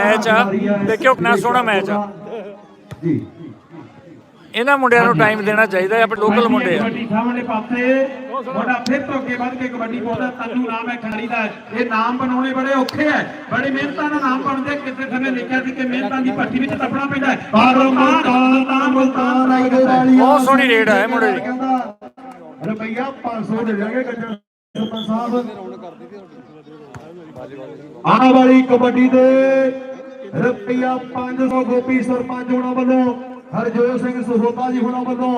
Match ਆ ਦੇਖਿਓ ਕਿੰਨਾ ਸੋਹਣਾ ਮੈਚ ਆ। ਜੀ। ਇਹਨਾਂ ਮੁੰਡਿਆਂ ਨੂੰ ਟਾਈਮ ਦੇਣਾ ਚਾਹੀਦਾ ਹੈ ਆਪਣੇ ਲੋਕਲ ਮੁੰਡੇ ਆ। ਕਬੱਡੀ ਸਾਹਮਣੇ ਪਾਸੇ ਮੁੰਡਾ ਫਿਰ ਤੋਂ ਅੱਗੇ ਵੱਧ ਕੇ ਕਬੱਡੀ ਪਾਉਂਦਾ ਤੰਨੂ ਨਾਮ ਹੈ ਖਿਡਾਰੀ ਦਾ ਇਹ ਨਾਮ ਬਣਾਉਣੇ ਬੜੇ ਔਖੇ ਹੈ। ਬੜੀ ਮਿਹਨਤਾਂ ਨਾਲ ਨਾਮ ਬਣਦੇ ਕਿਸੇ ਸਮੇਂ ਲਿਖਿਆ ਸੀ ਕਿ ਮਿਹਨਤਾਂ ਦੀ ਭੱਠੀ ਵਿੱਚ ਤਪਣਾ ਪੈਂਦਾ ਹੈ। ਪਰ ਮੁਲਤਾਨ ਮੁਲਤਾਨ ਆਈਦੇ ਵਾਲੀ ਬਹੁਤ ਸੋਹਣੀ ਰੇਡ ਆ ਇਹ ਮੁੰਡੇ ਦੀ। ਰੁਪਈਆ 500 ਦੇ ਜਾਗੇ ਗੱਜਣ। ਸਰਪੰਚ ਸਾਹਿਬ। ਆਹ ਵਾਲੀ ਕਬੱਡੀ ਦੇ ਰੁਪਈਆ 500 ਗੋਪੀ ਸਰਪੰਚ ਹੋਣਾ ਵੱਲੋਂ ਹਰਜੋਤ ਸਿੰਘ ਸਹੋਤਾ ਜੀ ਹੋਣਾ ਵੱਲੋਂ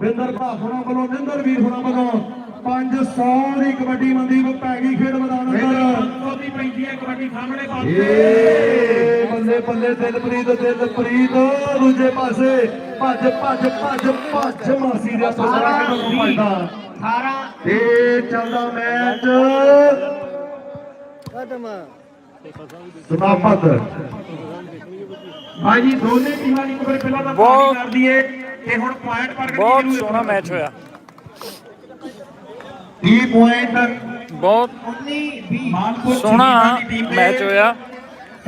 ਬਿੰਦਰ ਭਾ ਹੋਣਾ ਵੱਲੋਂ ਨਿੰਦਰ ਵੀਰ ਹੋਣਾ ਵੱਲੋਂ 500 ਦੀ ਕਬੱਡੀ ਮਨਦੀਪ ਪੈ ਗਈ ਖੇਡ ਮੈਦਾਨ ਅੰਦਰ। ਸੋਦੀ ਪੈਂਦੀ ਹੈ ਕਬੱਡੀ ਸਾਹਮਣੇ ਪਾਸੇ। ਬੱਲੇ ਬੱਲੇ ਦਿਲਪ੍ਰੀਤ ਦਿਲਪ੍ਰੀਤ ਦੂਜੇ ਪਾਸੇ ਭੱਜ ਭੱਜ ਭੱਜ ਭੱਜ ਮਾਸੀ ਦੇ ਤੋਂ ਸਾਰਾ ਕਿਦੋਂ 18 ਤੇ ਚੱਲਦਾ ਮੈਚ। ਸਮਾਪਤ। ਭਾਈ ਜੀ ਦੋਨੇ ਟੀਮਾਂ ਦੀ ਕਬੱਡੀ ਪਹਿਲਾਂ ਤਾਂ ਬਹੁਤ- ਪਾਰੀ ਕਰਦੀ ਏ ਤੇ ਹੁਣ ਪੁਆਇੰਟ ਪਰ ਬਹੁਤ ਸੋਹਣਾ ਮੈਚ ਹੋਇਆ। 30 ਪੁਆਇੰਟ ਬਹੁਤ 19 20 ਮਾਨਪੁਰ ਸੋਹਣਾ ਦੀ ਦੇ ਮੈਚ ਹੋਇਆ।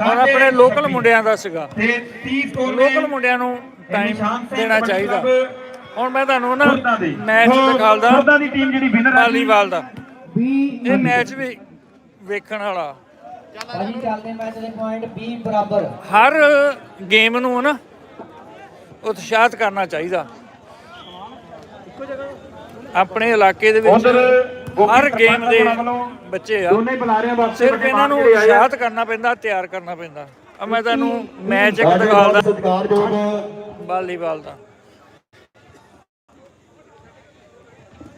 ਔਰ ਆਪਣੇ ਲੋਕਲ ਮੁੰਡਿਆਂ ਦਾ ਸੀਗਾ। ਤੇ 30 ਸਕੋਰ ਲੋਕਲ ਮੁੰਡਿਆਂ ਨੂੰ ਟਾਈਮ ਦੇਣਾ ਚਾਹੀਦਾ। ਹੁਣ ਮੈਂ ਤੁਹਾਨੂੰ ਨਾ ਦੇ। ਮੈਚ ਦਿਖਾਲਦਾ। ਦੀ ਟੀਮ ਜਿਹੜੀ ਵਿਨਰ ਵਾਲੀਬਾਲ ਦਾ। 20 ਇਹ ਮੈਚ ਵੀ ਵੇਖਣ ਵਾਲਾ। ਭਾਜੀ ਚੱਲਦੇ ਮੈਚ ਦੇ ਪੁਆਇੰਟ 20 ਬਰਾਬਰ। ਹਰ ਗੇਮ ਨੂੰ ਨਾ ਉਤਸ਼ਾਹਿਤ ਕਰਨਾ ਚਾਹੀਦਾ। ਆਪਣੇ ਇਲਾਕੇ ਦੇ ਵਿੱਚ ਉਧਰ ਹਰ ਗੇਮ ਦੇ ਬੱਚੇ ਆ। ਦੋਨੇ ਬੁਲਾਰਿਆਂ ਵਾਸਤੇ ਸਿਰਫ ਇਹਨਾਂ ਨੂੰ ਉਤਸ਼ਾਹਿਤ ਕਰਨਾ ਪੈਂਦਾ ਤਿਆਰ ਕਰਨਾ ਪੈਂਦਾ। ਆ ਮੈਂ ਤੁਹਾਨੂੰ ਮੈਚ ਇੱਕ ਦਿਖਾਉਂਦਾ ਸਤਿਕਾਰਯੋਗ ਵਾਲੀਬਾਲ ਦਾ।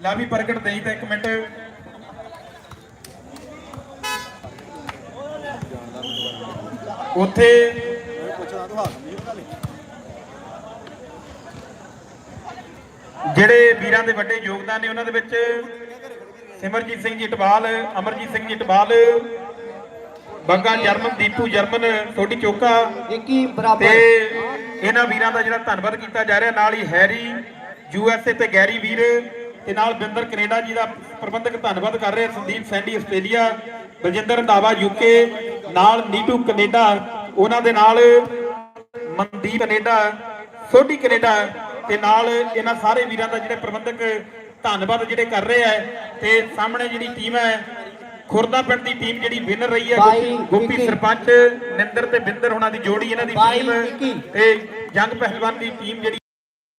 ਲਾ ਵੀ ਪ੍ਰਗਟ ਦੇਈ ਤਾਂ ਇੱਕ ਮਿੰਟ। ਉੱਥੇ ਜਿਹੜੇ ਵੀਰਾਂ ਦੇ ਵੱਡੇ ਯੋਗਦਾਨ ਨੇ ਉਹਨਾਂ ਦੇ ਵਿੱਚ ਸਿਮਰਜੀਤ ਸਿੰਘ ਜੀ ਟਵਾਲ ਅਮਰਜੀਤ ਸਿੰਘ ਜੀ ਟਵਾਲ ਬੰਗਾ ਜਰਮਨ ਦੀਪੂ ਜਰਮਨ ਛੋਟੀ ਚੋਕਾ 21 ਤੇ ਬਰਾਬਰ? ਇਹਨਾਂ ਵੀਰਾਂ ਦਾ ਜਿਹੜਾ ਧੰਨਵਾਦ ਕੀਤਾ ਜਾ ਰਿਹਾ ਨਾਲ ਹੀ ਹੈਰੀ ਯੂ ਐਸ ਏ ਤੇ ਗੈਰੀ ਵੀਰ ਤੇ ਨਾਲ ਬਿੰਦਰ ਕੈਨੇਡਾ ਜੀ ਦਾ ਪ੍ਰਬੰਧਕ ਧੰਨਵਾਦ ਕਰ ਰਿਹਾ Sandeep Sandy Australia Baljinder Randhawa UK ਨਾਲ ਨੀਟੂ ਕੈਨੇਡਾ ਉਹਨਾਂ ਦੇ ਨਾਲ ਮਨਦੀਪ ਕੈਨੇਡਾ ਸੋਢੀ ਕੈਨੇਡਾ ਤੇ ਨਾਲ ਇਹਨਾਂ ਸਾਰੇ ਵੀਰਾਂ ਦਾ ਜਿਹੜੇ ਪ੍ਰਬੰਧਕ ਧੰਨਵਾਦ ਜਿਹੜੇ ਕਰ ਰਹੇ ਆ ਤੇ ਸਾਹਮਣੇ ਜਿਹੜੀ ਟੀਮ ਹੈ ਖੁਰਦਾ ਪਿੰਡ ਦੀ ਟੀਮ ਜਿਹੜੀ ਵਿਨਰ ਰਹੀ ਹੈ ਗੋਪੀ-। ਸਰਪੰਚ ਨਿੰਦਰ ਤੇ ਬਿੰਦਰ ਹੋਣਾ ਦੀ ਜੋੜੀ ਇਹਨਾਂ ਦੀ ਟੀਮ। ਤੇ ਜੰਗ ਪਹਿਲਵਾਨ ਦੀ ਟੀਮ ਜਿਹੜੀ